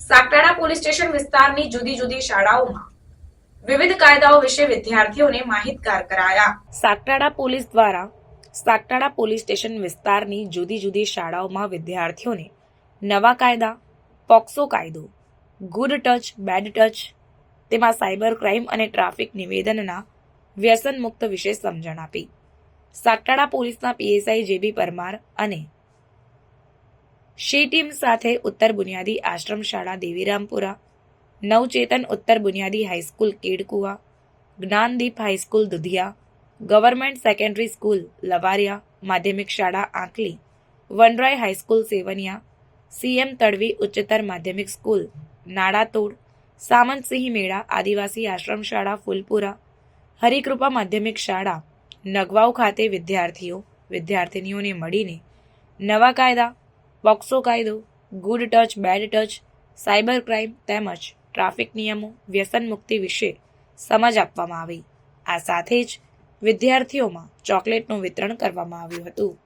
સાગટાણા police station વિસ્તારની જુદી જુદી શાળાઓમાં વિવિધ કાયદાઓ વિશે વિદ્યાર્થીઓને માહિતગાર કરાયા. સાગટાણા પોલીસ દ્વારા સાગટાણા પોલીસ સ્ટેશન વિસ્તારની જુદી જુદી શાળાઓમાં વિદ્યાર્થીઓને નવા કાયદા, પોક્સો કાયદો, ગુડ ટચ, બેડ ટચ, તેમાં સાયબર ક્રાઇમ અને ટ્રાફિક નિવેદનના વ્યસન મુક્ત વિશે સમજણ આપી. સાગટાણા પોલીસના પીએસઆઈ જેબી પરમાર અને શી ટીમ સાથે ઉત્તર બુનિયાદી આશ્રમ શાળા દેવીરામપુરા, નવચેતન ઉત્તર બુનિયાદી high school Kedkuva, Gyandeep high school Dudhiya, government secondary school Lavariya, માધ્યમિક શાળા Ankli, Vanrai high school Sevaniya, CM Tadvi ઉચ્ચતર માધ્યમિક સ્કૂલ નાડાતોડ સામંતસિંહ મેળા આદિવાસી આશ્રમ શાળા ફૂલપુરા, હરિકૃપા માધ્યમિક શાળા નગવાવ ખાતે વિદ્યાર્થીઓ, વિદ્યાર્થિનીઓને મળીને નવા કાયદા પોક્સો કાયદો, good touch, bad touch, cyber crime તેમજ ટ્રાફિક નિયમો વ્યસન મુક્તિ વિશે સમજ આપવામાં આવી. આ સાથે જ વિદ્યાર્થીઓમાં ચોકલેટનું વિતરણ કરવામાં આવ્યું હતું.